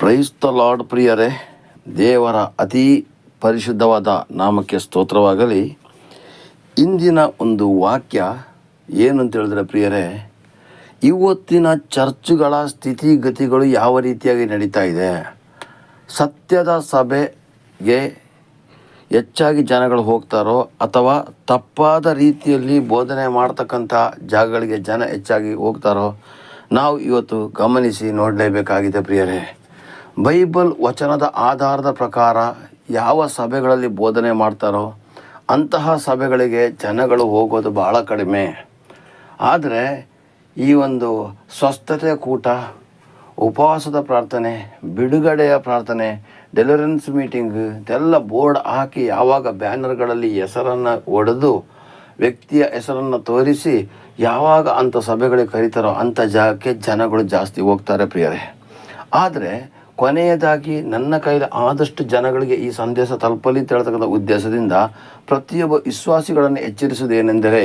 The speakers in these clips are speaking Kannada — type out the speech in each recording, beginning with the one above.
ಪ್ರೈಸ್ತ ಲಾರ್ಡ್ ಪ್ರಿಯರೇ. ದೇವರ ಅತಿ ಪರಿಶುದ್ಧವಾದ ನಾಮಕ್ಕೆ ಸ್ತೋತ್ರವಾಗಲಿ. ಇಂದಿನ ಒಂದು ವಾಕ್ಯ ಏನು ಅಂತ ಹೇಳಿದ್ರೆ ಪ್ರಿಯರೇ, ಇವತ್ತಿನ ಚರ್ಚ್ಗಳ ಸ್ಥಿತಿಗತಿಗಳು ಯಾವ ರೀತಿಯಾಗಿ ನಡೀತಾ ಇದೆ? ಸತ್ಯದ ಸಭೆಗೆ ಹೆಚ್ಚಾಗಿ ಜನಗಳು ಹೋಗ್ತಾರೋ ಅಥವಾ ತಪ್ಪಾದ ರೀತಿಯಲ್ಲಿ ಬೋಧನೆ ಮಾಡ್ತಕ್ಕಂಥ ಜಾಗಗಳಿಗೆ ಜನ ಹೆಚ್ಚಾಗಿ ಹೋಗ್ತಾರೋ ನಾವು ಇವತ್ತು ಗಮನಿಸಿ ನೋಡಲೇಬೇಕಾಗಿದೆ ಪ್ರಿಯರೇ. ಬೈಬಲ್ ವಚನದ ಆಧಾರದ ಪ್ರಕಾರ ಯಾವ ಸಭೆಗಳಲ್ಲಿ ಬೋಧನೆ ಮಾಡ್ತಾರೋ ಅಂತಹ ಸಭೆಗಳಿಗೆ ಜನಗಳು ಹೋಗೋದು ಭಾಳ ಕಡಿಮೆ. ಆದರೆ ಈ ಒಂದು ಸ್ವಸ್ಥತೆ ಕೂಟ, ಉಪವಾಸದ ಪ್ರಾರ್ಥನೆ, ಬಿಡುಗಡೆಯ ಪ್ರಾರ್ಥನೆ ಡೆಲಿವರೆನ್ಸ್ ಮೀಟಿಂಗ್ ಇದೆಲ್ಲ ಬೋರ್ಡ್ ಹಾಕಿ ಯಾವಾಗ ಬ್ಯಾನರ್ಗಳಲ್ಲಿ ಹೆಸರನ್ನು ಒಡೆದು ವ್ಯಕ್ತಿಯ ಹೆಸರನ್ನು ತೋರಿಸಿ ಯಾವಾಗ ಅಂಥ ಸಭೆಗಳಿಗೆ ಕರೀತಾರೋ ಅಂಥ ಜಾಗಕ್ಕೆ ಜನಗಳು ಜಾಸ್ತಿ ಹೋಗ್ತಾರೆ ಪ್ರಿಯರೇ. ಆದರೆ ಕೊನೆಯದಾಗಿ ನನ್ನ ಕೈಲಿ ಆದಷ್ಟು ಜನಗಳಿಗೆ ಈ ಸಂದೇಶ ತಲುಪಲಿ ಅಂತ ಹೇಳ್ತಕ್ಕಂಥ ಉದ್ದೇಶದಿಂದ ಪ್ರತಿಯೊಬ್ಬ ವಿಶ್ವಾಸಿಗಳನ್ನು ಎಚ್ಚರಿಸುವುದೇನೆಂದರೆ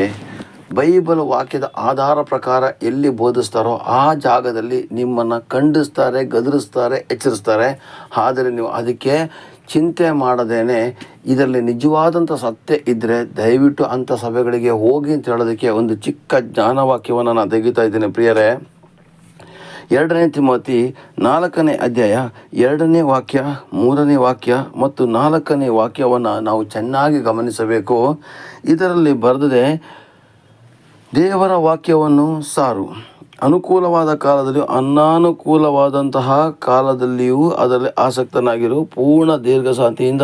ಬೈಬಲ್ ವಾಕ್ಯದ ಆಧಾರ ಪ್ರಕಾರ ಎಲ್ಲಿ ಬೋಧಿಸ್ತಾರೋ ಆ ಜಾಗದಲ್ಲಿ ನಿಮ್ಮನ್ನು ಖಂಡಿಸ್ತಾರೆ, ಗದರಿಸ್ತಾರೆ, ಎಚ್ಚರಿಸ್ತಾರೆ. ಆದರೆ ನೀವು ಅದಕ್ಕೆ ಚಿಂತೆ ಮಾಡದೇನೆ, ಇದರಲ್ಲಿ ನಿಜವಾದಂಥ ಸತ್ಯ ಇದ್ದರೆ ದಯವಿಟ್ಟು ಅಂಥ ಸಭೆಗಳಿಗೆ ಹೋಗಿ ಅಂತ ಹೇಳೋದಕ್ಕೆ ಒಂದು ಚಿಕ್ಕ ಜ್ಞಾನವಾಕ್ಯವನ್ನು ನಾನು ತೆಗಿತಾ ಇದ್ದೇನೆ. ಪ್ರಿಯರೇ ಎರಡನೇ ತಿಮೋತಿ ನಾಲ್ಕನೇ ಅಧ್ಯಾಯ ಎರಡನೇ ವಾಕ್ಯ, ಮೂರನೇ ವಾಕ್ಯ ಮತ್ತು ನಾಲ್ಕನೇ ವಾಕ್ಯವನ್ನು ನಾವು ಚೆನ್ನಾಗಿ ಗಮನಿಸಬೇಕು. ಇದರಲ್ಲಿ ಬರೆದಿದೆ, ದೇವರ ವಾಕ್ಯವನ್ನು ಸಾರು. ಅನುಕೂಲವಾದ ಕಾಲದಲ್ಲಿ ಅನಾನುಕೂಲವಾದಂತಹ ಕಾಲದಲ್ಲಿಯೂ ಅದರಲ್ಲಿ ಆಸಕ್ತನಾಗಿರು. ಪೂರ್ಣ ದೀರ್ಘಶಾಂತಿಯಿಂದ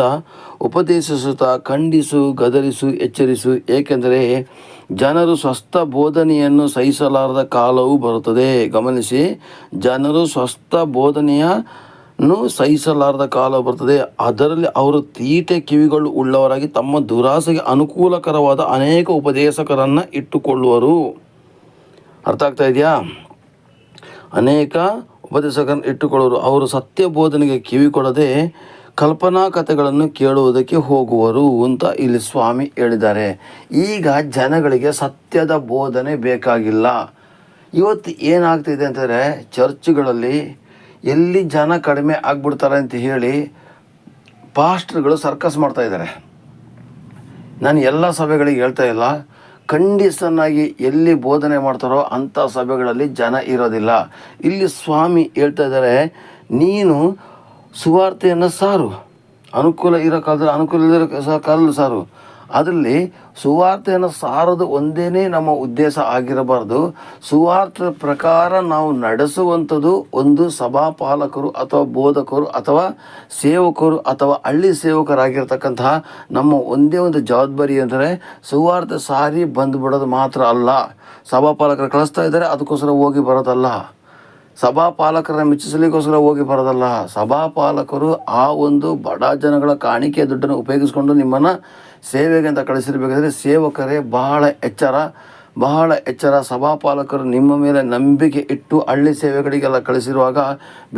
ಉಪದೇಶಿಸುತ್ತಾ, ಖಂಡಿಸು, ಗದರಿಸು, ಎಚ್ಚರಿಸು. ಏಕೆಂದರೆ ಜನರು ಸ್ವಸ್ಥ ಬೋಧನೆಯನ್ನು ಸಹಿಸಲಾರದ ಕಾಲವೂ ಬರುತ್ತದೆ. ಗಮನಿಸಿ, ಜನರು ಸ್ವಸ್ಥ ಬೋಧನೆಯನ್ನು ಸಹಿಸಲಾರದ ಕಾಲ ಬರುತ್ತದೆ. ಅದರಲ್ಲಿ ಅವರು ತೀಟೆ ಕಿವಿಗಳು ಉಳ್ಳವರಾಗಿ ತಮ್ಮ ದುರಾಸೆಗೆ ಅನುಕೂಲಕರವಾದ ಅನೇಕ ಉಪದೇಶಕರನ್ನು ಇಟ್ಟುಕೊಳ್ಳುವರು. ಅರ್ಥ ಆಗ್ತಾ ಇದೆಯಾ? ಅನೇಕ ಉಪದೇಶಕರನ್ನು ಇಟ್ಟುಕೊಳ್ಳುವರು. ಅವರು ಸತ್ಯ ಬೋಧನೆಗೆ ಕಿವಿ ಕೊಡದೆ ಕಲ್ಪನಾ ಕಥೆಗಳನ್ನು ಕೇಳುವುದಕ್ಕೆ ಹೋಗುವರು ಅಂತ ಇಲ್ಲಿ ಸ್ವಾಮಿ ಹೇಳಿದ್ದಾರೆ. ಈಗ ಜನಗಳಿಗೆ ಸತ್ಯದ ಬೋಧನೆ ಬೇಕಾಗಿಲ್ಲ. ಇವತ್ತು ಏನಾಗ್ತಿದೆ ಅಂತಂದರೆ ಚರ್ಚ್ಗಳಲ್ಲಿ ಎಲ್ಲಿ ಜನ ಕಡಿಮೆ ಆಗ್ಬಿಡ್ತಾರೆ ಅಂತ ಹೇಳಿ ಪಾಸ್ಟ್ರ್ಗಳು ಸರ್ಕಸ್ ಮಾಡ್ತಾ ಇದ್ದಾರೆ. ನಾನು ಎಲ್ಲ ಸಭೆಗಳಿಗೆ ಹೇಳ್ತಾ ಇಲ್ಲ. ಖಂಡಿಸನ್ನಾಗಿ ಎಲ್ಲಿ ಬೋಧನೆ ಮಾಡ್ತಾರೋ ಅಂಥ ಸಭೆಗಳಲ್ಲಿ ಜನ ಇರೋದಿಲ್ಲ. ಇಲ್ಲಿ ಸ್ವಾಮಿ ಹೇಳ್ತಾ ಇದ್ದಾರೆ, ನೀನು ಸುವಾರ್ತೆಯನ್ನು ಸಾರು. ಅನುಕೂಲ ಇರೋ ಕಾಲದಲ್ಲಿ ಅನುಕೂಲ ಇರೋ ಕಾಲದಲ್ಲಿ ಸಾರು. ಅದರಲ್ಲಿ ಸುವಾರ್ತೆಯನ್ನು ಸಾರೋದು ಒಂದೇನೇ ನಮ್ಮ ಉದ್ದೇಶ ಆಗಿರಬಾರ್ದು. ಸುವಾರ್ತೆ ಪ್ರಕಾರ ನಾವು ನಡೆಸುವಂಥದ್ದು ಒಂದು ಸಭಾಪಾಲಕರು ಅಥವಾ ಬೋಧಕರು ಅಥವಾ ಸೇವಕರು ಅಥವಾ ಹಳ್ಳಿ ಸೇವಕರಾಗಿರ್ತಕ್ಕಂತಹ ನಮ್ಮ ಒಂದೇ ಒಂದು ಜವಾಬ್ದಾರಿ ಅಂದರೆ ಸುವಾರ್ತೆ ಸಾರಿ ಬಂದುಬಿಡೋದು ಮಾತ್ರ ಅಲ್ಲ. ಸಭಾಪಾಲಕರು ಕಳಿಸ್ತಾ ಇದ್ದಾರೆ, ಅದಕ್ಕೋಸ್ಕರ ಹೋಗಿ ಬರೋದಲ್ಲ. ಸಭಾಪಾಲಕರನ್ನ ಮೆಚ್ಚಿಸಲಿಕ್ಕೋಸ್ಕರ ಹೋಗಿ ಬರೋದಲ್ಲ. ಸಭಾಪಾಲಕರು ಆ ಒಂದು ಬಡ ಜನಗಳ ಕಾಣಿಕೆ ದುಡ್ಡನ್ನು ಉಪಯೋಗಿಸ್ಕೊಂಡು ನಿಮ್ಮನ್ನು ಸೇವೆಗೆ ಅಂತ ಕಳಿಸಿರ್ಬೇಕಾದ್ರೆ ಸೇವಕರೇ ಬಹಳ ಎಚ್ಚರ. ಬಹಳ ಎಚ್ಚರ ಸಭಾಪಾಲಕರು ನಿಮ್ಮ ಮೇಲೆ ನಂಬಿಕೆ ಇಟ್ಟು ಹಳ್ಳಿ ಸೇವೆಗಳಿಗೆಲ್ಲ ಕಳಿಸಿರುವಾಗ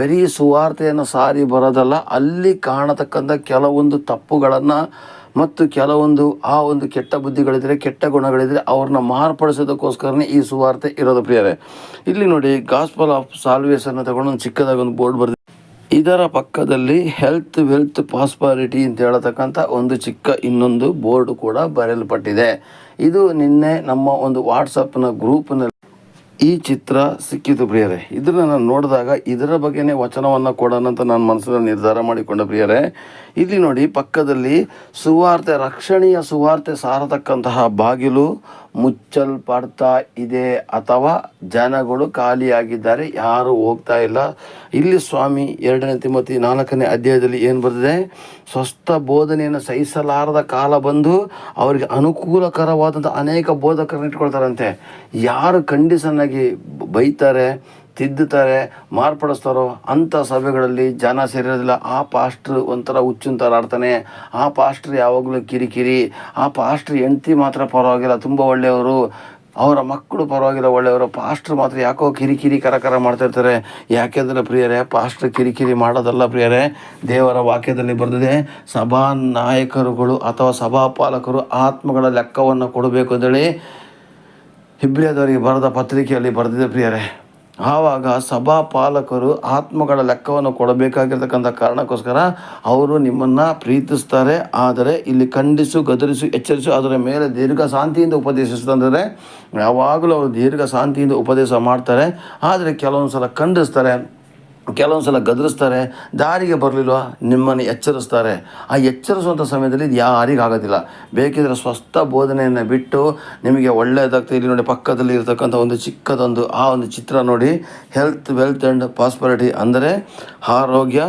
ಬರೀ ಸುವಾರ್ತೆಯನ್ನು ಸಾರಿ ಬರೋದಲ್ಲ, ಅಲ್ಲಿ ಕಾಣತಕ್ಕಂಥ ಕೆಲವೊಂದು ತಪ್ಪುಗಳನ್ನು ಮತ್ತು ಕೆಲವೊಂದು ಆ ಒಂದು ಕೆಟ್ಟ ಬುದ್ಧಿಗಳಿದ್ರೆ, ಕೆಟ್ಟ ಗುಣಗಳಿದ್ರೆ ಅವ್ರನ್ನ ಮಾರ್ಪಡಿಸೋದಕ್ಕೋಸ್ಕರನೇ ಈ ಸುವಾರ್ತೆ ಇರೋದು ಪ್ರಿಯರೇ. ಇಲ್ಲಿ ನೋಡಿ ಗಾಸ್ಪಲ್ ಆಫ್ ಸಾಲ್ವೇಸನ್ನ ತಗೊಂಡು ಒಂದು ಚಿಕ್ಕದಾಗಿ ಒಂದು ಬೋರ್ಡ್ ಬರೆದು ಇದರ ಪಕ್ಕದಲ್ಲಿ ಹೆಲ್ತ್ ವೆಲ್ತ್ ಪಾಸ್ಪಾರಿಟಿ ಅಂತ ಹೇಳತಕ್ಕಂಥ ಒಂದು ಚಿಕ್ಕ ಇನ್ನೊಂದು ಬೋರ್ಡ್ ಕೂಡ ಬರೆಯಲ್ಪಟ್ಟಿದೆ. ಇದು ನಿನ್ನೆ ನಮ್ಮ ಒಂದು ವಾಟ್ಸಪ್ನ ಗ್ರೂಪ್ನಲ್ಲಿ ಈ ಚಿತ್ರ ಸಿಕ್ಕಿತು ಪ್ರಿಯರೇ. ಇದನ್ನು ನಾನು ನೋಡಿದಾಗ ಇದರ ಬಗ್ಗೆನೇ ವಚನವನ್ನು ಕೊಡೋಣ ಅಂತ ನಾನು ಮನಸ್ಸಿನಲ್ಲಿ ನಿರ್ಧಾರ ಮಾಡಿಕೊಂಡ ಪ್ರಿಯರೇ. ಇಲ್ಲಿ ನೋಡಿ, ಪಕ್ಕದಲ್ಲಿ ಸುವಾರ್ತೆ, ರಕ್ಷಣೀಯ ಸುವಾರ್ತೆ ಸಾರತಕ್ಕಂತಹ ಬಾಗಿಲು ಮುಚ್ಚಲ್ಪಡ್ತಾ ಇದೆ ಅಥವಾ ಜನಗಳು ಖಾಲಿಯಾಗಿದ್ದಾರೆ, ಯಾರು ಹೋಗ್ತಾ ಇಲ್ಲ. ಇಲ್ಲಿ ಸ್ವಾಮಿ ಎರಡನೇ ತಿಮ್ಮತಿ ನಾಲ್ಕನೇ ಅಧ್ಯಾಯದಲ್ಲಿ ಏನು ಬರೆದಿದೆ? ಸ್ವಸ್ಥ ಬೋಧನೆಯನ್ನು ಸಹಿಸಲಾರದ ಕಾಲ ಬಂದು ಅವರಿಗೆ ಅನುಕೂಲಕರವಾದಂಥ ಅನೇಕ ಬೋಧಕರನ್ನು ಇಟ್ಕೊಳ್ತಾರಂತೆ. ಯಾರು ಕಂಡೀಷನ್ನಾಗಿ ಬೈತಾರೆ, ತಿದ್ದುತ್ತಾರೆ, ಮಾರ್ಪಡಿಸ್ತಾರೋ ಅಂಥ ಸಭೆಗಳಲ್ಲಿ ಜನ ಸೇರಿರೋದಿಲ್ಲ. ಆ ಪಾಸ್ಟ್ರ್ ಒಂಥರ ಹುಚ್ಚುಂತರ ಆಡ್ತಾನೆ ಆ ಪಾಸ್ಟ್ರ್ ಯಾವಾಗಲೂ ಕಿರಿಕಿರಿ. ಆ ಪಾಸ್ಟ್ರ್ ಹೆಂಡ್ತಿ ಮಾತ್ರ ಪರವಾಗಿಲ್ಲ, ತುಂಬ ಒಳ್ಳೆಯವರು. ಅವರ ಮಕ್ಕಳು ಪರವಾಗಿಲ್ಲ, ಒಳ್ಳೆಯವರು. ಪಾಸ್ಟ್ರ್ ಮಾತ್ರ ಯಾಕೋ ಕಿರಿಕಿರಿ ಕರಕರ ಮಾಡ್ತಾ ಇರ್ತಾರೆ. ಯಾಕೆಂದರೆ ಪ್ರಿಯರೇ ಪಾಸ್ಟ್ರ್ ಕಿರಿಕಿರಿ ಮಾಡೋದಲ್ಲ ಪ್ರಿಯರೇ, ದೇವರ ವಾಕ್ಯದಲ್ಲಿ ಬರೆದಿದೆ ಸಭಾ ನಾಯಕರುಗಳು ಅಥವಾ ಸಭಾಪಾಲಕರು ಆತ್ಮಗಳ ಲೆಕ್ಕವನ್ನು ಕೊಡಬೇಕು ಅಂತೇಳಿ ಹಿಬ್ರಿಯದವರಿಗೆ ಬರೆದ ಪತ್ರಿಕೆಯಲ್ಲಿ ಬರೆದಿದೆ ಪ್ರಿಯರೇ. ಆವಾಗ ಸಭಾ ಪಾಲಕರು ಆತ್ಮಗಳ ಲೆಕ್ಕವನ್ನು ಕೊಡಬೇಕಾಗಿರ್ತಕ್ಕಂಥ ಕಾರಣಕ್ಕೋಸ್ಕರ ಅವರು ನಿಮ್ಮನ್ನು ಪ್ರೀತಿಸ್ತಾರೆ, ಆದರೆ ಇಲ್ಲಿ ಖಂಡಿಸು, ಗದರಿಸು, ಎಚ್ಚರಿಸು, ಅದರ ಮೇಲೆ ದೀರ್ಘ ಶಾಂತಿಯಿಂದ ಉಪದೇಶಿಸ್ತಂದರೆ ಯಾವಾಗಲೂ ಅವರು ದೀರ್ಘ ಶಾಂತಿಯಿಂದ ಉಪದೇಶ ಮಾಡ್ತಾರೆ, ಆದರೆ ಕೆಲವೊಂದು ಸಲ ಖಂಡಿಸ್ತಾರೆ. ಕೆಲವೊಂದು ಸಲ ಗದರಿಸ್ತಾರೆ, ದಾರಿಗೆ ಬರಲಿಲ್ವ? ನಿಮ್ಮನ್ನು ಎಚ್ಚರಿಸ್ತಾರೆ. ಆ ಎಚ್ಚರಿಸುವಂಥ ಸಮಯದಲ್ಲಿ ಇದು ಯಾರಿಗೆ ಆಗೋದಿಲ್ಲ. ಬೇಕಿದ್ರೆ ಸ್ವಸ್ಥ ಬೋಧನೆಯನ್ನು ಬಿಟ್ಟು ನಿಮಗೆ ಒಳ್ಳೆಯದಾಗ್ತದೆ ಇಲ್ಲಿ ನೋಡಿ ಪಕ್ಕದಲ್ಲಿ ಇರತಕ್ಕಂಥ ಒಂದು ಚಿಕ್ಕದೊಂದು, ಆ ಒಂದು ಚಿತ್ರ ನೋಡಿ. ಹೆಲ್ತ್ ವೆಲ್ತ್ ಆ್ಯಂಡ್ ಪಾಸ್ಪರಿಟಿ ಅಂದರೆ ಆರೋಗ್ಯ,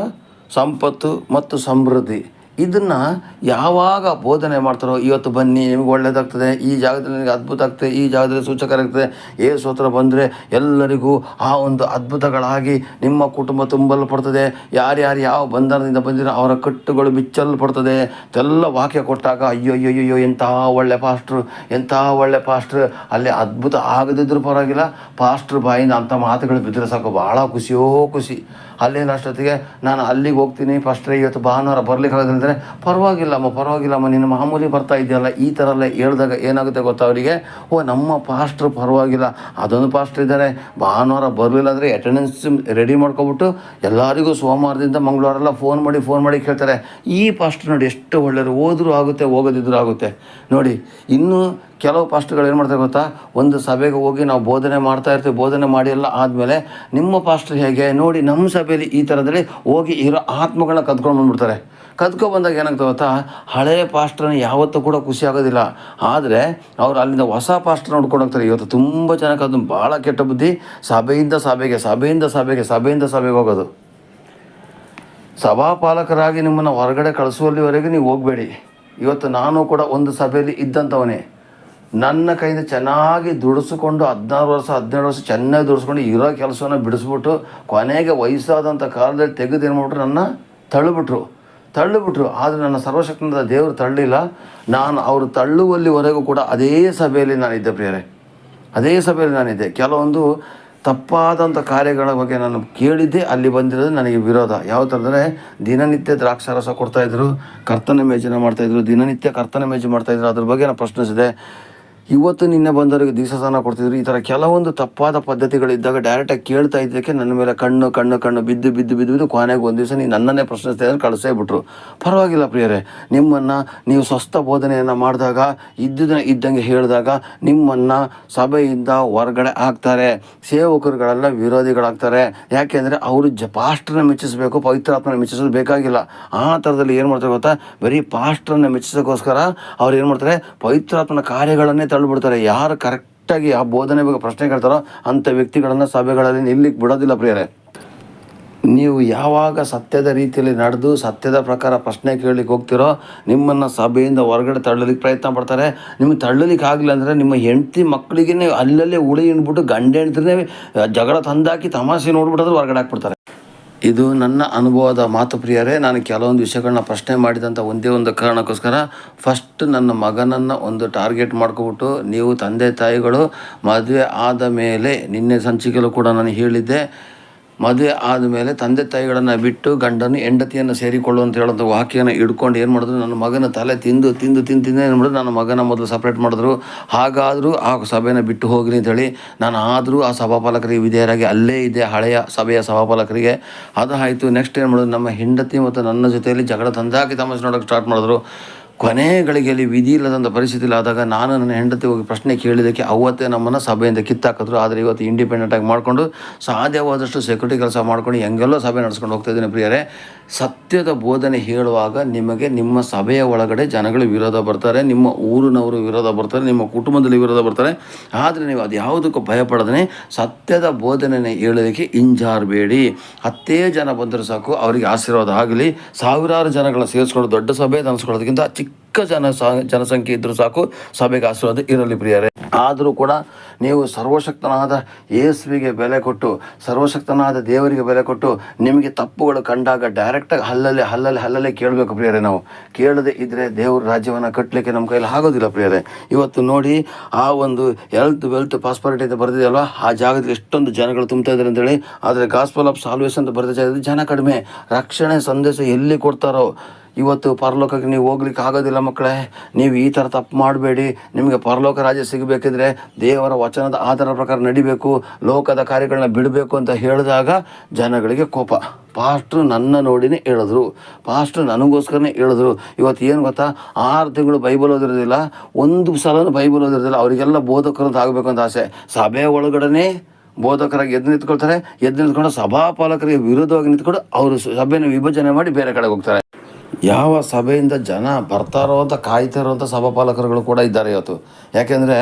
ಸಂಪತ್ತು ಮತ್ತು ಸಮೃದ್ಧಿ. ಇದನ್ನು ಯಾವಾಗ ಬೋಧನೆ ಮಾಡ್ತಾರೋ, ಇವತ್ತು ಬನ್ನಿ, ನಿಮಗೆ ಒಳ್ಳೆಯದಾಗ್ತದೆ ಈ ಜಾಗದಲ್ಲಿ ನಿಮಗೆ ಅದ್ಭುತ ಆಗ್ತದೆ, ಈ ಜಾಗದಲ್ಲಿ ಸೂಚಕರಾಗ್ತದೆ ಏ ಸೋತ್ರ ಬಂದರೆ ಎಲ್ಲರಿಗೂ ಆ ಒಂದು ಅದ್ಭುತಗಳಾಗಿ ನಿಮ್ಮ ಕುಟುಂಬ ತುಂಬಲ್ಪಡ್ತದೆ. ಯಾರ್ಯಾರು ಯಾವ ಬಂಧನದಿಂದ ಬಂದಿರೋ ಅವರ ಕಟ್ಟುಗಳು ಬಿಚ್ಚಲ್ಪಡ್ತದೆ. ಎಲ್ಲ ವಾಕ್ಯ ಕೊಟ್ಟಾಗ ಅಯ್ಯೋ ಅಯ್ಯೋ ಅಯ್ಯೋ ಎಂಥ ಒಳ್ಳೆ ಪಾಸ್ಟ್ರು, ಎಂಥ ಒಳ್ಳೆ ಪಾಸ್ಟ್ರು. ಅಲ್ಲಿ ಅದ್ಭುತ ಆಗದಿದ್ದರೂ ಪರವಾಗಿಲ್ಲ, ಪಾಸ್ಟ್ರ್ ಬಾಯಿಂದ ಅಂಥ ಮಾತುಗಳು ಬಿದ್ದರೆ ಸಾಕು, ಭಾಳ ಖುಷಿಯೋ ಖುಷಿ. ಅಲ್ಲೇನು ಅಷ್ಟೊತ್ತಿಗೆ ನಾನು ಅಲ್ಲಿಗೆ ಹೋಗ್ತೀನಿ ಫಸ್ಟ್ರೆ ಇವತ್ತು ಭಾನುವಾರ ಬರ್ಲಿಕ್ಕೆ ಆಗೋದಂದರೆ ಪರವಾಗಿಲ್ಲಮ್ಮ ಪರವಾಗಿಲ್ಲಮ್ಮ ನಿನ್ನ ಮಾಮೂಲಿ ಬರ್ತಾ ಇದೆಯಲ್ಲ ಈ ಥರ ಎಲ್ಲ ಹೇಳಿದಾಗ ಏನಾಗುತ್ತೆ ಗೊತ್ತಾ ಅವರಿಗೆ? ಓ, ನಮ್ಮ ಪಾಸ್ಟ್ರು ಪರವಾಗಿಲ್ಲ, ಅದೊಂದು ಪಾಸ್ಟ್ರ್ ಇದ್ದಾರೆ, ಭಾನುವಾರ ಬರಲಿಲ್ಲ ಅಂದರೆ ಅಟೆಂಡೆನ್ಸ್ ರೆಡಿ ಮಾಡ್ಕೊಬಿಟ್ಟು ಎಲ್ಲರಿಗೂ ಸೋಮವಾರದಿಂದ ಮಂಗಳವಾರೆಲ್ಲ ಫೋನ್ ಮಾಡಿ ಫೋನ್ ಮಾಡಿ ಕೇಳ್ತಾರೆ. ಈ ಪಾಸ್ಟ್ರ್ ನೋಡಿ ಎಷ್ಟು ಒಳ್ಳೆಯದು ಹೋದರೂ ಆಗುತ್ತೆ ಹೋಗೋದಿದ್ರೂ ಆಗುತ್ತೆ. ನೋಡಿ, ಇನ್ನೂ ಕೆಲವು ಪಾಸ್ಟ್ಗಳು ಏನು ಮಾಡ್ತಾರೆ ಗೊತ್ತಾ? ಒಂದು ಸಭೆಗೆ ಹೋಗಿ ನಾವು ಬೋಧನೆ ಮಾಡ್ತಾ ಇರ್ತೀವಿ, ಬೋಧನೆ ಮಾಡಿ ಎಲ್ಲ ಆದಮೇಲೆ ನಿಮ್ಮ ಪಾಸ್ಟ್ರ್ ಹೇಗೆ? ನೋಡಿ, ನಮ್ಮ ಸಭೆಯಲ್ಲಿ ಈ ಥರದಲ್ಲಿ ಹೋಗಿ ಇರೋ ಆತ್ಮಗಳನ್ನ ಕದ್ಕೊಂಡು ಬಂದ್ಬಿಡ್ತಾರೆ. ಕದ್ಕೊ ಬಂದಾಗ ಏನಾಗ್ತದೆ ಗೊತ್ತಾ? ಹಳೆಯ ಪಾಸ್ಟ್ರನ್ನ ಯಾವತ್ತೂ ಕೂಡ ಖುಷಿ ಆಗೋದಿಲ್ಲ. ಆದರೆ ಅವ್ರು ಅಲ್ಲಿಂದ ಹೊಸ ಪಾಸ್ಟ್ರ್ ನೋಡ್ಕೊಂಡು ಹೋಗ್ತಾರೆ. ಇವತ್ತು ತುಂಬ ಚೆನ್ನಾಗಿ ಅದನ್ನು ಭಾಳ ಕೆಟ್ಟ ಬುದ್ಧಿ. ಸಭೆಯಿಂದ ಸಭೆಗೆ ಸಭೆಯಿಂದ ಸಭೆಗೆ ಸಭೆಯಿಂದ ಸಭೆಗೆ ಹೋಗೋದು. ಸಭಾಪಾಲಕರಾಗಿ ನಿಮ್ಮನ್ನು ಹೊರಗಡೆ ಕಳಿಸುವಲ್ಲಿವರೆಗೆ ನೀವು ಹೋಗಬೇಡಿ. ಇವತ್ತು ನಾನು ಕೂಡ ಒಂದು ಸಭೆಯಲ್ಲಿ ಇದ್ದಂಥವನೇ. ನನ್ನ ಕೈಯಿಂದ ಚೆನ್ನಾಗಿ ದುಡಿಸ್ಕೊಂಡು ಹದಿನಾರು ವರ್ಷ, ಹದಿನೇಳು ವರ್ಷ ಚೆನ್ನಾಗಿ ದುಡಿಸ್ಕೊಂಡು ಇರೋ ಕೆಲಸವನ್ನು ಬಿಡಿಸ್ಬಿಟ್ಟು ಕೊನೆಗೆ ವಯಸ್ಸಾದಂಥ ಕಾಲದಲ್ಲಿ ತೆಗೆದು ಏನು ಮಾಡ್ಬಿಟ್ರು ನನ್ನ ತಳ್ಳಿಬಿಟ್ರು. ತಳ್ಳಿಬಿಟ್ರು. ಆದರೆ ನನ್ನ ಸರ್ವಶಕ್ತನಾದ ದೇವರು ತಳ್ಳಿಲ್ಲ. ನಾನು ಅವರು ತಳ್ಳುವಲ್ಲಿವರೆಗೂ ಕೂಡ ಅದೇ ಸಭೆಯಲ್ಲಿ ನಾನಿದ್ದೆ ಪ್ರಿಯರೇ. ಅದೇ ಸಭೆಯಲ್ಲಿ ನಾನಿದ್ದೆ. ಕೆಲವೊಂದು ತಪ್ಪಾದಂಥ ಕಾರ್ಯಗಳ ಬಗ್ಗೆ ನಾನು ಕೇಳಿದ್ದೆ ಅಲ್ಲಿ ಬಂದಿರೋದು ನನಗೆ ವಿರೋಧ. ಯಾವ ಥರ ಅಂದರೆ, ದಿನನಿತ್ಯ ದ್ರಾಕ್ಷಾರಸ ಕೊಡ್ತಾಯಿದ್ರು ಕರ್ತನ ಮೇಜನ ಮಾಡ್ತಾಯಿದ್ರು ದಿನನಿತ್ಯ ಕರ್ತನ ಮೇಜು ಮಾಡ್ತಾಯಿದ್ರು ಅದ್ರ ಬಗ್ಗೆ ನಾನು ಪ್ರಶ್ನಿಸಿದೆ. ಇವತ್ತು ನಿನ್ನೆ ಬಂದವರಿಗೆ ದಿವಸದಾನ ಕೊಡ್ತಿದ್ರು. ಈ ಥರ ಕೆಲವೊಂದು ತಪ್ಪಾದ ಪದ್ಧತಿಗಳಿದ್ದಾಗ ಡೈರೆಕ್ಟಾಗಿ ಕೇಳ್ತಾ ಇದ್ದಕ್ಕೆ ನನ್ನ ಮೇಲೆ ಕಣ್ಣು ಕಣ್ಣು ಕಣ್ಣು ಬಿದ್ದು ಬಿದ್ದು ಬಿದ್ದು ಬಿದ್ದು ಕೊನೆಗೆ ಒಂದು ದಿವಸ ನೀನು ನನ್ನನ್ನೇ ಪ್ರಶ್ನಿಸ್ತಾ ಇದ್ರೆ ಕಳಿಸೇ ಬಿಟ್ರು. ಪರವಾಗಿಲ್ಲ ಪ್ರಿಯರೇ, ನಿಮ್ಮನ್ನು ನೀವು ಸ್ವಸ್ಥ ಬೋಧನೆಯನ್ನು ಮಾಡಿದಾಗ, ಇದ್ದುದನ್ನ ಇದ್ದಂಗೆ ಹೇಳಿದಾಗ ನಿಮ್ಮನ್ನು ಸಭೆಯಿಂದ ಹೊರಗಡೆ ಹಾಕ್ತಾರೆ. ಸೇವಕರುಗಳೆಲ್ಲ ವಿರೋಧಿಗಳಾಗ್ತಾರೆ. ಯಾಕೆಂದರೆ ಅವರು ಜ, ಪಾಸ್ಟ್ರನ್ನ ಮೆಚ್ಚಿಸಬೇಕು, ಪವಿತ್ರಾತ್ಮನ ಮೆಚ್ಚಿಸೋದು ಬೇಕಾಗಿಲ್ಲ. ಆ ಥರದಲ್ಲಿ ಏನು ಮಾಡ್ತಾರೆ ಗೊತ್ತಾ? ಬರೀ ಪಾಸ್ಟ್ರನ್ನ ಮೆಚ್ಚಿಸೋಕ್ಕೋಸ್ಕರ ಅವ್ರು ಏನು ಮಾಡ್ತಾರೆ? ಪವಿತ್ರಾತ್ಮನ ಕಾರ್ಯಗಳನ್ನೇ ತಳ್ಳಿಬಿಡ್ತಾರೆ. ಯಾರು ಕರೆಕ್ಟಾಗಿ ಆ ಬೋಧನೆ ಬಗ್ಗೆ ಪ್ರಶ್ನೆ ಕೇಳ್ತಾರೋ ಅಂಥ ವ್ಯಕ್ತಿಗಳನ್ನು ಸಭೆಗಳಲ್ಲಿ ನಿಲ್ಲಿಕ್ಕೆ ಬಿಡೋದಿಲ್ಲ ಪ್ರಿಯರೇ. ನೀವು ಯಾವಾಗ ಸತ್ಯದ ರೀತಿಯಲ್ಲಿ ನಡೆದು ಸತ್ಯದ ಪ್ರಕಾರ ಪ್ರಶ್ನೆ ಕೇಳಲಿಕ್ಕೆ ಹೋಗ್ತಿರೋ, ನಿಮ್ಮನ್ನು ಸಭೆಯಿಂದ ಹೊರಗಡೆ ತಳ್ಳಲಿಕ್ಕೆ ಪ್ರಯತ್ನ ಪಡ್ತಾರೆ. ನಿಮಗೆ ತಳ್ಳಲಿಕ್ಕೆ ಆಗಲಿಲ್ಲ ಅಂದರೆ ನಿಮ್ಮ ಹೆಂಡತಿ ಮಕ್ಕಳಿಗೆ ಅಲ್ಲಲ್ಲೇ ಉಳಿ ಹಿಂಡ್ಬಿಟ್ಟು ಗಂಡ ಹೆಂಡ್ತಿನೇ ಜಗಳ ತಂದಾಕಿ ತಮಾಷೆ ನೋಡ್ಬಿಟ್ಟು ಹೊರಗಡೆ ಹಾಕ್ಬಿಡ್ತಾರೆ ಇದು ನನ್ನ ಅನುಭವದ ಮಾತು ಪ್ರಿಯರೇ, ನಾನು ಕೆಲವೊಂದು ವಿಷಯಗಳನ್ನ ಪ್ರಶ್ನೆ ಮಾಡಿದಂಥ ಒಂದೇ ಒಂದು ಕಾರಣಕ್ಕೋಸ್ಕರ ಫಸ್ಟ್ ನನ್ನ ಮಗನನ್ನು ಒಂದು ಟಾರ್ಗೆಟ್ ಮಾಡ್ಕೊಬಿಟ್ಟು ನೀವು ತಂದೆ ತಾಯಿಗಳು ಮದುವೆ ಆದ ಮೇಲೆ ನಿನ್ನೆ ಸಂಚಿಕೆಯಲ್ಲೂ ಕೂಡ ನಾನು ಹೇಳಿದ್ದೆ. ಮದುವೆ ಆದಮೇಲೆ ತಂದೆ ತಾಯಿಗಳನ್ನು ಬಿಟ್ಟು ಗಂಡನು ಹೆಂಡತಿಯನ್ನು ಸೇರಿಕೊಳ್ಳು ಅಂತ ಹೇಳೋದು ವಾಕ್ಯನ ಹಿಡ್ಕೊಂಡು ಏನು ಮಾಡಿದ್ರು? ನನ್ನ ಮಗನ ತಲೆ ತಿಂದು ತಿಂದು ತಿಂದು ತಿಂದು ಏನು ಮಾಡಿದ್ರು? ನನ್ನ ಮಗನ ಮೊದಲು ಸಪ್ರೇಟ್ ಮಾಡಿದ್ರು. ಹಾಗಾದರೂ ಆ ಸಭೆನ ಬಿಟ್ಟು ಹೋಗ್ರಿ ಅಂತೇಳಿ ನಾನು ಆದರೂ ಆ ಸಭಾಪಾಲಕರಿಗೆ ವಿಧೇಯರಾಗಿ ಅಲ್ಲೇ ಇದೆ ಹಳೆಯ ಸಭೆಯ ಸಭಾಪಾಲಕರಿಗೆ. ಅದು ಆಯಿತು ನೆಕ್ಸ್ಟ್ ಏನು ಮಾಡಿದ್ರು? ನಮ್ಮ ಹೆಂಡತಿ ಮತ್ತು ನನ್ನ ಜೊತೆಯಲ್ಲಿ ಜಗಳ ತಂದಾಕಿ ತಮಾಷೆ ನೋಡೋಕ್ಕೆ ಸ್ಟಾರ್ಟ್ ಮಾಡಿದ್ರು. ಕೊನೆ ಗಳಿಗೆಯಲ್ಲಿ ವಿಧಿ ಇಲ್ಲದಂಥ ಪರಿಸ್ಥಿತಿಲಿ ಆದಾಗ ನಾನು ನನ್ನ ಹೆಂಡತಿ ಹೋಗಿ ಪ್ರಶ್ನೆ ಕೇಳಿದ್ದಕ್ಕೆ ಅವತ್ತೇ ನಮ್ಮನ್ನು ಸಭೆಯಿಂದ ಕಿತ್ತಾಕಿದ್ರು. ಆದರೆ ಇವತ್ತು ಇಂಡಿಪೆಂಡೆಂಟಾಗಿ ಮಾಡಿಕೊಂಡು ಸಾಧ್ಯವಾದಷ್ಟು ಸೆಕ್ಯೂರಿಟಿ ಕೆಲಸ ಮಾಡ್ಕೊಂಡು ಹೆಂಗೆಲ್ಲೋ ಸಭೆ ನಡೆಸ್ಕೊಂಡು ಹೋಗ್ತಾ ಇದ್ದೀನಿ ಪ್ರಿಯರೇ. ಸತ್ಯದ ಬೋಧನೆ ಹೇಳುವಾಗ ನಿಮಗೆ ನಿಮ್ಮ ಸಭೆಯ ಒಳಗಡೆ ಜನಗಳು ವಿರೋಧ ಬರ್ತಾರೆ, ನಿಮ್ಮ ಊರಿನವರು ವಿರೋಧ ಬರ್ತಾರೆ, ನಿಮ್ಮ ಕುಟುಂಬದಲ್ಲಿ ವಿರೋಧ ಬರ್ತಾರೆ. ಆದರೆ ನೀವು ಅದು ಯಾವುದಕ್ಕೂ ಭಯಪಡದೇ ಸತ್ಯದ ಬೋಧನೆಯನ್ನು ಹೇಳೋದಕ್ಕೆ ಹಿಂಜಾರಬೇಡಿ ಹತ್ತೇ ಜನ ಬಂದರೂ ಸಾಕು, ಅವರಿಗೆ ಆಶೀರ್ವಾದ ಆಗಲಿ. ಸಾವಿರಾರು ಜನಗಳ ಸೇರಿಸ್ಕೊಂಡು ದೊಡ್ಡ ಸಭೆ ಅನಿಸ್ಕೊಳ್ಳೋದಕ್ಕಿಂತ ಚಿಕ್ಕ Bye. ಜನ ಜನಸಂಖ್ಯೆ ಇದ್ದರೂ ಸಾಕು, ಸಭೆಗೆ ಆಶೀರ್ವಾದ ಇರಲಿ ಪ್ರಿಯರೇ. ಆದರೂ ಕೂಡ ನೀವು ಸರ್ವಶಕ್ತನಾದ ಯೇಸುವಿಗೆ ಬೆಲೆ ಕೊಟ್ಟು, ಸರ್ವಶಕ್ತನಾದ ದೇವರಿಗೆ ಬೆಲೆ ಕೊಟ್ಟು, ನಿಮಗೆ ತಪ್ಪುಗಳು ಕಂಡಾಗ ಡೈರೆಕ್ಟಾಗಿ ಹಲ್ಲಲ್ಲಿ ಹಲ್ಲಲ್ಲಿ, ಹಲ್ಲಲ್ಲೇ ಕೇಳಬೇಕು ಪ್ರಿಯರೇ ನಾವು. ಕೇಳದೆ ಇದ್ದರೆ ದೇವ್ರ ರಾಜ್ಯವನ್ನು ಕಟ್ಟಲಿಕ್ಕೆ ನಮ್ಮ ಕೈಯಲ್ಲಿ ಆಗೋದಿಲ್ಲ ಪ್ರಿಯರೇ. ಇವತ್ತು ನೋಡಿ, ಆ ಒಂದು ಹೆಲ್ತ್ ವೆಲ್ತ್ ಪಾಸ್ಪಾರಿಟಿ ಅಂತ ಬರೆದಿದೆಯಲ್ವ ಆ ಜಾಗದಲ್ಲಿ ಎಷ್ಟೊಂದು ಜನಗಳು ತುಂಬ್ತಾ ಇದ್ದಾರೆ ಅಂತೇಳಿ. ಆದರೆ ಗಾಸ್ಪಲ್ ಆಫ್ ಸಾಲ್ವೇಷನ್ ಅಂತ ಬರೆದ ಜನ ಕಡಿಮೆ. ರಕ್ಷಣೆ ಸಂದೇಶ ಎಲ್ಲಿ ಕೊಡ್ತಾರೋ? ಇವತ್ತು ಪರಲೋಕಕ್ಕೆ ನೀವು ಹೋಗ್ಲಿಕ್ಕೆ ಆಗೋದಿಲ್ಲ. ಮಕ್ಕಳೇ, ನೀವು ಈ ಥರ ತಪ್ಪು ಮಾಡಬೇಡಿ. ನಿಮಗೆ ಪರಲೋಕ ರಾಜ್ಯ ಸಿಗಬೇಕಿದ್ರೆ ದೇವರ ವಚನದ ಆಧಾರ ಪ್ರಕಾರ ನಡಿಬೇಕು, ಲೋಕದ ಕಾರ್ಯಗಳನ್ನ ಬಿಡಬೇಕು ಅಂತ ಹೇಳಿದಾಗ ಜನಗಳಿಗೆ ಕೋಪ. ಪಾಸ್ಟ್ರು ನನ್ನ ನೋಡಿನೇ ಹೇಳಿದ್ರು ಪಾಸ್ಟ್ರು ನನಗೋಸ್ಕರನೇ ಹೇಳಿದ್ರು ಇವತ್ತು ಏನು ಗೊತ್ತಾ? ಆರು ತಿಂಗಳು ಬೈಬಲ್ ಓದಿರೋದಿಲ್ಲ, ಒಂದು ಸಲನೂ ಬೈಬಲ್ ಓದಿರೋದಿಲ್ಲ. ಅವರಿಗೆಲ್ಲ ಬೋಧಕರು ಅಂತ ಆಗಬೇಕು ಅಂತ ಆಸೆ. ಸಭೆ ಒಳಗಡೆ ಬೋಧಕರಾಗಿ ಎದ್ದು ನಿಂತ್ಕೊಳ್ತಾರೆ. ಎದ್ದು ನಿಂತ್ಕೊಂಡು ಸಭಾಪಾಲಕರಿಗೆ ವಿರೋಧವಾಗಿ ನಿಂತ್ಕೊಂಡು ಅವರು ಸಭೆಯನ್ನು ವಿಭಜನೆ ಮಾಡಿ ಬೇರೆ ಕಡೆಗೆ ಹೋಗ್ತಾರೆ. ಯಾವ ಸಭೆಯಿಂದ ಜನ ಬರ್ತಾರೋ ಅಂತ ಕಾಯ್ತಾ ಇರೋವಂಥ ಸಭಾಪಾಲಕರುಗಳು ಕೂಡ ಇದ್ದಾರೆ ಇವತ್ತು. ಯಾಕೆಂದರೆ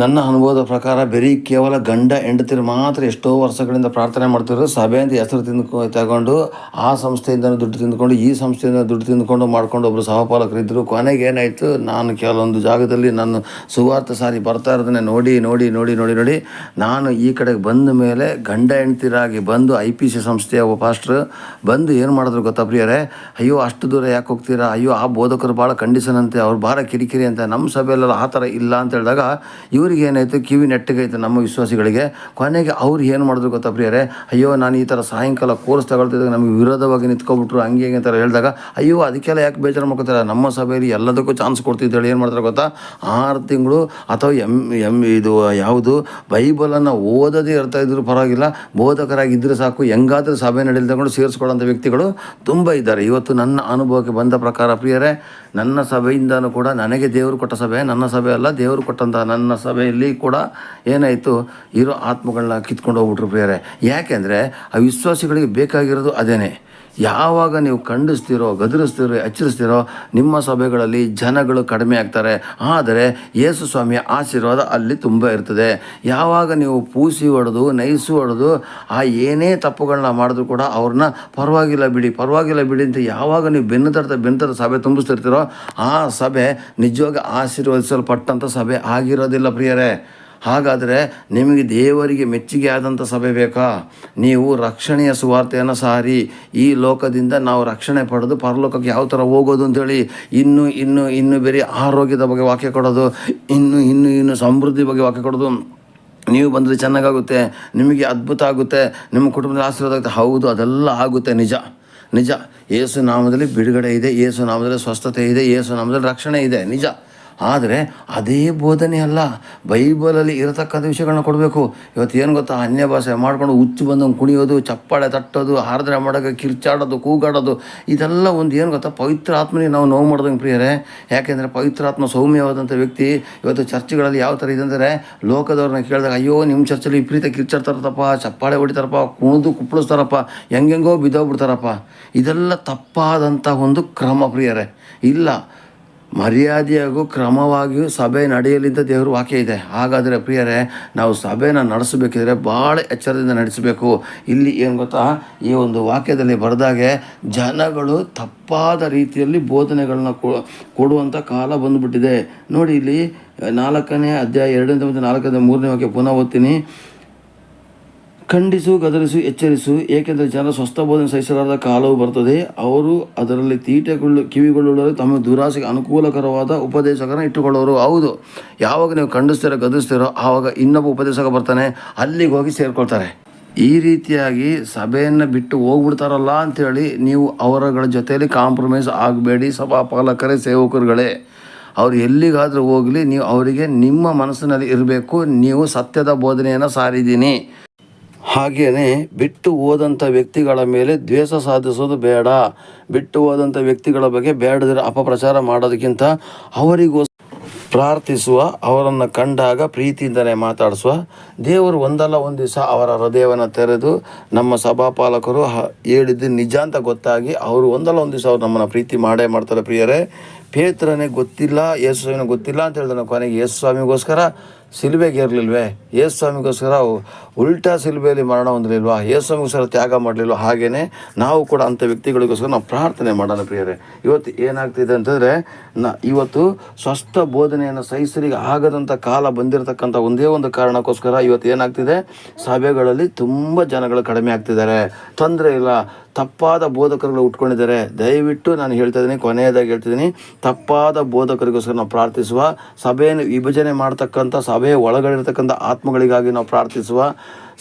ನನ್ನ ಅನುಭವದ ಪ್ರಕಾರ ಬರೀ ಕೇವಲ ಗಂಡ ಹೆಂಡತಿರು ಮಾತ್ರ ಎಷ್ಟೋ ವರ್ಷಗಳಿಂದ ಪ್ರಾರ್ಥನೆ ಮಾಡ್ತಿದ್ರು ಸಭೆಯಿಂದ ಹೆಸರು ತಿಂದ್ಕೊ, ತಗೊಂಡು ಆ ಸಂಸ್ಥೆಯಿಂದ ದುಡ್ಡು ತಿಂದ್ಕೊಂಡು, ಈ ಸಂಸ್ಥೆಯಿಂದ ದುಡ್ಡು ತಿಂದ್ಕೊಂಡು ಮಾಡ್ಕೊಂಡು ಒಬ್ಬರು ಸಹಪಾಲಕರಿದ್ದರು ಕೊನೆಗೆ ಏನಾಯಿತು? ನಾನು ಕೆಲವೊಂದು ಜಾಗದಲ್ಲಿ ನಾನು ಸುವಾರ್ಥ ಸಾರಿ ಬರ್ತಾ ಇರೋದನ್ನೇ ನೋಡಿ ನೋಡಿ ನೋಡಿ ನೋಡಿ ನೋಡಿ ನಾನು ಈ ಕಡೆಗೆ ಬಂದ ಮೇಲೆ ಗಂಡ ಹೆಂಡತಿರಾಗಿ ಬಂದು ಐ ಪಿ ಸಿ ಸಂಸ್ಥೆಯ ಒಬ್ಬ ಪಾಸ್ಟ್ರು ಬಂದು ಏನು ಮಾಡಿದ್ರು ಗೊತ್ತಾ ಪ್ರಿಯರೇ? ಅಯ್ಯೋ, ಅಷ್ಟು ದೂರ ಯಾಕೆ ಹೋಗ್ತೀರಾ? ಅಯ್ಯೋ, ಆ ಬೋಧಕರು ಭಾಳ ಕಂಡೀಷನ್ ಅಂತೆ ಅವ್ರು ಭಾಳ ಕಿರಿಕಿರಿ ಅಂತ. ನಮ್ಮ ಸಭೆಯಲ್ಲೆಲ್ಲ ಆ ಥರ ಇಲ್ಲ ಅಂತ ಹೇಳಿದಾಗ ಇವ್ರಿಗೆ ಏನಾಯಿತು? ಕಿವಿ ನೆಟ್ಟಗೈತೆ ನಮ್ಮ ವಿಶ್ವಾಸಿಗಳಿಗೆ. ಕೊನೆಗೆ ಅವ್ರು ಏನು ಮಾಡಿದ್ರು ಗೊತ್ತಾ ಪ್ರಿಯರೇ? ಅಯ್ಯೋ, ನಾನು ಈ ಥರ ಸಾಯಂಕಾಲ ಕೋರ್ಸ್ ತಗೊಳ್ತಿದ್ದಾಗ ನಮಗೆ ವಿರೋಧವಾಗಿ ನಿಂತ್ಕೊಬಿಟ್ರು ಹಂಗೆ ಹೇಗೆ ಅಂತ ಹೇಳಿದಾಗ, ಅಯ್ಯೋ, ಅದಕ್ಕೆಲ್ಲ ಯಾಕೆ ಬೇಜಾರು ಮಾಡ್ಕೊತಾರೆ? ನಮ್ಮ ಸಭೆಯಲ್ಲಿ ಎಲ್ಲದಕ್ಕೂ ಚಾನ್ಸ್ ಕೊಡ್ತಿದ್ದೇಳಿ ಏನು ಮಾಡ್ತಾರೆ ಗೊತ್ತಾ? ಆರು ತಿಂಗಳು ಅಥವಾ ಎಂ ಎಂ ಇದು ಯಾವುದು, ಬೈಬಲನ್ನು ಓದದೇ ಇರ್ತಾ ಇದ್ರು ಪರವಾಗಿಲ್ಲ. ಬೋಧಕರಾಗಿದ್ದರೆ ಸಾಕು, ಹೆಂಗಾದರೂ ಸಭೆ ನಡೆಯಲ್ ತಗೊಂಡು ಸೇರಿಸ್ಕೊಳ್ಳೋಂಥ ವ್ಯಕ್ತಿಗಳು ತುಂಬ ಇದ್ದಾರೆ. ಇವತ್ತು ನನ್ನ ಅನುಭವಕ್ಕೆ ಬಂದ ಪ್ರಕಾರ ಪ್ರಿಯರೇ, ನನ್ನ ಸಭೆಯಿಂದನೂ ಕೂಡ ನನಗೆ ದೇವರು ಕೊಟ್ಟ ಸಭೆ, ನನ್ನ ಸಭೆ ಅಲ್ಲ, ದೇವರು ಕೊಟ್ಟಂತಹ ನನ್ನ ಸಭೆಯಲ್ಲಿ ಕೂಡ ಏನಾಯಿತು? ಇರೋ ಆತ್ಮಗಳನ್ನ ಕಿತ್ಕೊಂಡು ಹೋಗ್ಬಿಟ್ರು ಪ್ರಿಯರೇ ಯಾಕೆಂದರೆ ಆ ವಿಶ್ವಾಸಿಗಳಿಗೆ ಬೇಕಾಗಿರೋದು ಅದೇನೇ. ಯಾವಾಗ ನೀವು ಖಂಡಿಸ್ತೀರೋ, ಗದರಿಸ್ತೀರೋ, ಎಚ್ಚರಿಸ್ತೀರೋ, ನಿಮ್ಮ ಸಭೆಗಳಲ್ಲಿ ಜನಗಳು ಕಡಿಮೆ ಆಗ್ತಾರೆ. ಆದರೆ ಯೇಸು ಸ್ವಾಮಿಯ ಆಶೀರ್ವಾದ ಅಲ್ಲಿ ತುಂಬ ಇರ್ತದೆ. ಯಾವಾಗ ನೀವು ಪೂಸಿ ಹೊಡೆದು ನೈಸು ಹೊಡೆದು ಆ ಏನೇ ತಪ್ಪುಗಳನ್ನ ಮಾಡಿದ್ರು ಕೂಡ ಅವ್ರನ್ನ ಪರವಾಗಿಲ್ಲ ಬಿಡಿ ಪರವಾಗಿಲ್ಲ ಬಿಡಿ ಅಂತ ಯಾವಾಗ ನೀವು ಬೆನ್ನು ತರ್ತ ಬೆನ್ನು ತರ ಸಭೆ ತುಂಬಿಸ್ತಿರ್ತೀರೋ, ಆ ಸಭೆ ನಿಜವಾಗಿ ಆಶೀರ್ವದಿಸಲ್ಪಟ್ಟಂಥ ಸಭೆ ಆಗಿರೋದಿಲ್ಲ ಪ್ರಿಯರೇ. ಹಾಗಾದರೆ ನಿಮಗೆ ದೇವರಿಗೆ ಮೆಚ್ಚುಗೆ ಆದಂಥ ಸಭೆ ಬೇಕಾ? ನೀವು ರಕ್ಷಣೆಯ ಸುವಾರ್ತೆಯನ್ನು ಸಾರಿ, ಈ ಲೋಕದಿಂದ ನಾವು ರಕ್ಷಣೆ ಪಡೆದು ಪರಲೋಕಕ್ಕೆ ಯಾವ ಥರ ಹೋಗೋದು ಅಂತೇಳಿ ಇನ್ನು ಇನ್ನು ಇನ್ನು ಬೇರೆ ಆರೋಗ್ಯದ ಬಗ್ಗೆ ವಾಕ್ಯ ಕೊಡೋದು, ಇನ್ನು ಇನ್ನು ಇನ್ನು ಸಮೃದ್ಧಿ ಬಗ್ಗೆ ವಾಕ್ಯ ಕೊಡೋದು. ನೀವು ಬಂದರೆ ಚೆನ್ನಾಗಾಗುತ್ತೆ, ನಿಮಗೆ ಅದ್ಭುತ ಆಗುತ್ತೆ, ನಿಮ್ಮ ಕುಟುಂಬದಲ್ಲಿ ಆಶೀರ್ವಾದ ಆಗುತ್ತೆ. ಹೌದು, ಅದೆಲ್ಲ ಆಗುತ್ತೆ, ನಿಜ. ನಿಜ. ಏಸು ನಾಮದಲ್ಲಿ ಬಿಡುಗಡೆ ಇದೆ, ಏಸು ನಾಮದಲ್ಲಿ ಸ್ವಸ್ಥತೆ ಇದೆ, ಏಸು ನಾಮದಲ್ಲಿ ರಕ್ಷಣೆ ಇದೆ, ನಿಜ. ಆದರೆ ಅದೇ ಬೋಧನೆ ಅಲ್ಲ, ಬೈಬಲಲ್ಲಿ ಇರತಕ್ಕಂಥ ವಿಷಯಗಳನ್ನ ಕೊಡಬೇಕು. ಇವತ್ತು ಏನು ಗೊತ್ತಾ, ಅನ್ಯ ಭಾಷೆ ಮಾಡ್ಕೊಂಡು ಹುಚ್ಚು ಬಂದಂಗೆ ಕುಣಿಯೋದು, ಚಪ್ಪಾಳೆ ತಟ್ಟೋದು ಆರಾಧನೆ ಮಾಡೋಕೆ ಕಿರ್ಚಾಡೋದು, ಕೂಗಾಡೋದು, ಇದೆಲ್ಲ ಒಂದು ಏನು ಗೊತ್ತಾ, ಪವಿತ್ರ ಆತ್ಮನಿಗೆ ನಾವು ನೋವು ಮಾಡ್ದಂಗೆ ಪ್ರಿಯರೇ. ಯಾಕೆಂದರೆ ಪವಿತ್ರ ಆತ್ಮ ಸೌಮ್ಯವಾದಂಥ ವ್ಯಕ್ತಿ ಇವತ್ತು ಚರ್ಚ್ಗಳಲ್ಲಿ ಯಾವ ಥರ ಇದೆ ಅಂದರೆ, ಲೋಕದವ್ರನ್ನ ಕೇಳಿದಾಗ, ಅಯ್ಯೋ ನಿಮ್ಮ ಚರ್ಚಲ್ಲಿ ವಿಪರೀತ ಕಿರ್ಚಾಡ್ತಾರಪ್ಪ ಚಪ್ಪಾಳೆ ಹೊಡಿತಾರಪ್ಪ, ಕುಣಿದು ಕುಪ್ಪಳಿಸ್ತಾರಪ್ಪ, ಹೆಂಗೆಂಗೋ ಬಿದ್ದೋಗ್ಬಿಡ್ತಾರಪ್ಪ. ಇದೆಲ್ಲ ತಪ್ಪಾದಂಥ ಒಂದು ಕ್ರಮ ಪ್ರಿಯರೇ. ಇಲ್ಲ ಮರ್ಯಾದೆಯಾಗೂ ಕ್ರಮವಾಗಿಯೂ ಸಭೆ ನಡೆಯಲಿದ್ದ ದೇವರು ವಾಕ್ಯ ಇದೆ. ಹಾಗಾದರೆ ಪ್ರಿಯರೇ, ನಾವು ಸಭೆನ ನಡೆಸಬೇಕಿದ್ರೆ ಭಾಳ ಎಚ್ಚರದಿಂದ ನಡೆಸಬೇಕು. ಇಲ್ಲಿ ಏನು ಗೊತ್ತಾ? ಈ ಒಂದು ವಾಕ್ಯದಲ್ಲಿ ಬರೆದಾಗೆ, ಜನಗಳು ತಪ್ಪಾದ ರೀತಿಯಲ್ಲಿ ಬೋಧನೆಗಳನ್ನ ಕೊಡುವಂಥ ಕಾಲ ಬಂದುಬಿಟ್ಟಿದೆ. ನೋಡಿ ಇಲ್ಲಿ ನಾಲ್ಕನೇ ಅಧ್ಯಾಯ ಎರಡನೇ ಮತ್ತು ನಾಲ್ಕನೇ ಮೂರನೇ ವಾಕ್ಯ ಪುನಃ ಓದ್ತೀನಿ. ಖಂಡಿಸು, ಗದರಿಸು, ಎಚ್ಚರಿಸು, ಏಕೆಂದರೆ ಜನ ಸ್ವಸ್ಥ ಬೋಧನೆ ಸಹಿಸಲಾರದ ಕಾಲವು ಬರ್ತದೆ ಅವರು ಅದರಲ್ಲಿ ತೀಟೆಗೊಳ್ಳು ಕಿವಿಗೊಳ್ಳುವರು ತಮ್ಮ ದುರಾಸೆಗೆ ಅನುಕೂಲಕರವಾದ ಉಪದೇಶಕರನ್ನು ಇಟ್ಟುಕೊಳ್ಳೋರು ಹೌದು, ಯಾವಾಗ ನೀವು ಖಂಡಿಸ್ತೀರೋ ಗದರಿಸ್ತೀರೋ ಆವಾಗ ಇನ್ನೊಬ್ಬ ಉಪದೇಶಕ ಬರ್ತಾನೆ, ಅಲ್ಲಿಗೆ ಹೋಗಿ ಸೇರ್ಕೊಳ್ತಾರೆ. ಈ ರೀತಿಯಾಗಿ ಸಭೆಯನ್ನು ಬಿಟ್ಟು ಹೋಗ್ಬಿಡ್ತಾರಲ್ಲ ಅಂಥೇಳಿ ನೀವು ಅವರಗಳ ಜೊತೆಯಲ್ಲಿ ಕಾಂಪ್ರಮೈಸ್ ಆಗಬೇಡಿ, ಸಭಾಪಾಲಕರೇ, ಸೇವಕರುಗಳೇ. ಅವ್ರು ಎಲ್ಲಿಗಾದರೂ ಹೋಗಲಿ, ನೀವು ಅವರಿಗೆ ನಿಮ್ಮ ಮನಸ್ಸಿನಲ್ಲಿ ಇರಬೇಕು, ನೀವು ಸತ್ಯದ ಬೋಧನೆಯನ್ನು ಸಾರಿದ್ದೀನಿ. ಹಾಗೆಯೇ ಬಿಟ್ಟು ಹೋದಂಥ ವ್ಯಕ್ತಿಗಳ ಮೇಲೆ ದ್ವೇಷ ಸಾಧಿಸೋದು ಬೇಡ. ಬಿಟ್ಟು ಹೋದಂಥ ವ್ಯಕ್ತಿಗಳ ಬಗ್ಗೆ ಬೇಡದಿರೋ ಅಪಪ್ರಚಾರ ಮಾಡೋದಕ್ಕಿಂತ ಅವರಿಗೋಸ್ ಪ್ರಾರ್ಥಿಸುವ, ಅವರನ್ನು ಕಂಡಾಗ ಪ್ರೀತಿಯಿಂದಲೇ ಮಾತಾಡಿಸುವ. ದೇವರು ಒಂದಲ್ಲ ಒಂದು ದಿವಸ ಅವರ ಹೃದಯವನ್ನು ತೆರೆದು ನಮ್ಮ ಸಭಾಪಾಲಕರು ಹೇಳಿದ್ದು ನಿಜ ಅಂತ ಗೊತ್ತಾಗಿ ಅವರು ಒಂದಲ್ಲ ಒಂದು ದಿವಸ ಅವ್ರು ನಮ್ಮನ್ನು ಪ್ರೀತಿ ಮಾಡೇ ಮಾಡ್ತಾರೆ ಪ್ರಿಯರೇ. ಪೇತ್ರನೇ ಗೊತ್ತಿಲ್ಲ ಯೇಸು ಸ್ವಾಮಿನ ಗೊತ್ತಿಲ್ಲ ಅಂತ ಹೇಳಿದ ಕೊನೆಗೆ. ಯೇಸು ಸ್ವಾಮಿಗೋಸ್ಕರ ಸಿಲುಬೆಗೆ ಇರಲಿಲ್ವೇ? ಯೇಸು ಸ್ವಾಮಿಗೋಸ್ಕರ ಉಲ್ಟಾ ಸಿಲುಬೆಯಲ್ಲಿ ಮರಣ ಹೊಂದಲಿಲ್ವಾ? ಯೇಸು ಸ್ವಾಮಿಗೋಸ್ಕರ ತ್ಯಾಗ ಮಾಡಲಿಲ್ವಾ? ಹಾಗೆಯೇ ನಾವು ಕೂಡ ಅಂಥ ವ್ಯಕ್ತಿಗಳಿಗೋಸ್ಕರ ನಾವು ಪ್ರಾರ್ಥನೆ ಮಾಡೋಣ ಪ್ರಿಯರೇ. ಇವತ್ತು ಏನಾಗ್ತಿದೆ ಅಂತಂದರೆ, ನ ಇವತ್ತು ಸ್ವಸ್ಥ ಬೋಧನೆಯನ್ನು ಸಹಿಸರಿಗೆ ಆಗದಂಥ ಕಾಲ ಬಂದಿರತಕ್ಕಂಥ ಒಂದೇ ಒಂದು ಕಾರಣಕ್ಕೋಸ್ಕರ ಇವತ್ತು ಏನಾಗ್ತಿದೆ? ಸಭೆಗಳಲ್ಲಿ ತುಂಬ ಜನಗಳು ಕಡಿಮೆ ಆಗ್ತಿದ್ದಾರೆ. ತೊಂದರೆ ಇಲ್ಲ. ತಪ್ಪಾದ ಬೋಧಕರುಗಳು ಉಟ್ಕೊಂಡಿದ್ದಾರೆ. ದಯವಿಟ್ಟು ನಾನು ಹೇಳ್ತಾ ಇದ್ದೀನಿ, ಕೊನೆಯದಾಗಿ ಹೇಳ್ತಿದ್ದೀನಿ ತಪ್ಪಾದ ಬೋಧಕರಿಗೋಸ್ಕರ ನಾವು ಪ್ರಾರ್ಥಿಸುವ ಸಭೆಯನ್ನು ವಿಭಜನೆ ಮಾಡ್ತಕ್ಕಂಥ ಸಭೆಯ ಇರತಕ್ಕಂಥ ಆತ್ಮಗಳಿಗಾಗಿ ನಾವು ಪ್ರಾರ್ಥಿಸುವ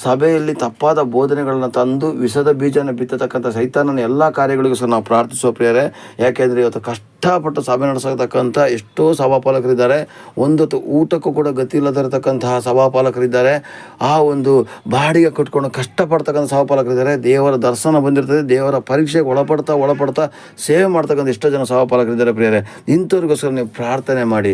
ಸಭೆಯಲ್ಲಿ ತಪ್ಪಾದ ಬೋಧನೆಗಳನ್ನು ತಂದು ವಿಷದ ಬೀಜನ ಬಿತ್ತತಕ್ಕಂಥ ಸೈತಾನನ ಎಲ್ಲ ಕಾರ್ಯಗಳಿಗೂ ಸಹ ನಾವು ಪ್ರಾರ್ಥಿಸುವ ಪ್ರಿಯರೇ. ಯಾಕೆಂದರೆ ಇವತ್ತು ಕಷ್ಟ ಕಷ್ಟಪಟ್ಟು ಸಭೆ ನಡೆಸತಕ್ಕಂಥ ಎಷ್ಟೋ ಸಭಾಪಾಲಕರಿದ್ದಾರೆ. ಒಂದೊತ್ತು ಊಟಕ್ಕೂ ಕೂಡ ಗತಿ ಇಲ್ಲದಿರತಕ್ಕಂತಹ ಸಭಾಪಾಲಕರಿದ್ದಾರೆ. ಆ ಒಂದು ಬಾಡಿಗೆ ಕಟ್ಕೊಂಡು ಕಷ್ಟಪಡ್ತಕ್ಕಂಥ ಸಭಾಪಾಲಕರಿದ್ದಾರೆ. ದೇವರ ದರ್ಶನ ಬಂದಿರ್ತದೆ. ದೇವರ ಪರೀಕ್ಷೆಗೆ ಒಳಪಡ್ತಾ ಒಳಪಡ್ತಾ ಸೇವೆ ಮಾಡ್ತಕ್ಕಂಥ ಎಷ್ಟೋ ಜನ ಸಭಾಪಾಲಕರಿದ್ದಾರೆ ಪ್ರಿಯರೇ. ಇಂಥವ್ರಿಗೋಸ್ಕರ ನೀವು ಪ್ರಾರ್ಥನೆ ಮಾಡಿ.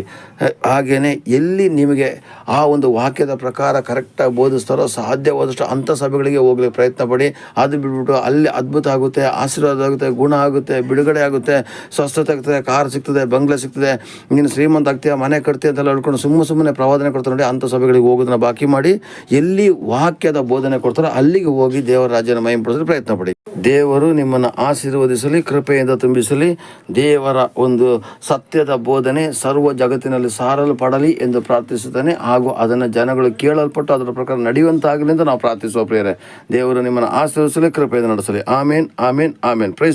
ಹಾಗೇ ಎಲ್ಲಿ ನಿಮಗೆ ಆ ಒಂದು ವಾಕ್ಯದ ಪ್ರಕಾರ ಕರೆಕ್ಟಾಗಿ ಬೋಧಿಸ್ತಾರೋ, ಸಾಧ್ಯವಾದಷ್ಟು ಅಂಥ ಸಭೆಗಳಿಗೆ ಹೋಗ್ಲಿಕ್ಕೆ ಪ್ರಯತ್ನ ಪಡಿ. ಅದು ಬಿಟ್ಬಿಟ್ಟು ಅಲ್ಲಿ ಅದ್ಭುತ ಆಗುತ್ತೆ, ಆಶೀರ್ವಾದ ಆಗುತ್ತೆ, ಗುಣ ಆಗುತ್ತೆ, ಬಿಡುಗಡೆ ಆಗುತ್ತೆ, ಸ್ವಸ್ಥತೆ ಆಗ್ತದೆ ಕಾರ್ ಸಿಗ್ತದೆ, ಬಂಗ್ಲೆ ಸಿಗ್ತದೆ, ನೀನು ಶ್ರೀಮಂತ ಆಗ್ತೀಯ, ಮನೆ ಕಟ್ತೀಯ ಅಂತೆಲ್ಲ ಹೇಳ್ಕೊಂಡು ಸುಮ್ಮ ಸುಮ್ಮನೆ ಪ್ರವಾದನೆ ಕೊಡ್ತಾರೆ ನೋಡಿ, ಅಂಥ ಸಭೆಗಳಿಗೆ ಹೋಗೋದನ್ನ ಬಾಕಿ ಮಾಡಿ ಎಲ್ಲಿ ವಾಕ್ಯದ ಬೋಧನೆ ಕೊಡ್ತಾರೋ ಅಲ್ಲಿಗೆ ಹೋಗಿ ದೇವರ ರಾಜ್ಯನ ಮಹಿಂಪಡಿಸಲು ಪ್ರಯತ್ನ ಪಡಿ. ದೇವರು ನಿಮ್ಮನ್ನು ಆಶೀರ್ವದಿಸಲಿ, ಕೃಪೆಯಿಂದ ತುಂಬಿಸಲಿ, ದೇವರ ಒಂದು ಸತ್ಯದ ಬೋಧನೆ ಸರ್ವ ಜಗತ್ತಿನಲ್ಲಿ ಸಾರಲು ಪಡಲಿ ಎಂದು ಪ್ರಾರ್ಥಿಸುತ್ತಾನೆ. ಹಾಗೂ ಅದನ್ನು ಜನಗಳು ಕೇಳಲ್ಪಟ್ಟು ಅದರ ಪ್ರಕಾರ ನಡೆಯುವಂತಾಗಲಿ ಅಂತ ನಾವು ಪ್ರಾರ್ಥಿಸುವ ಪ್ರೇರೆ ದೇವರು ನಿಮ್ಮನ್ನು ಆಶೀರ್ವದಿಸಲಿ, ಕೃಪೆಯಿಂದ ನಡೆಸಲಿ. ಆಮೇನ್ ಆಮೇನ್ ಆಮೇನ್. ಪ್ರೈಸ್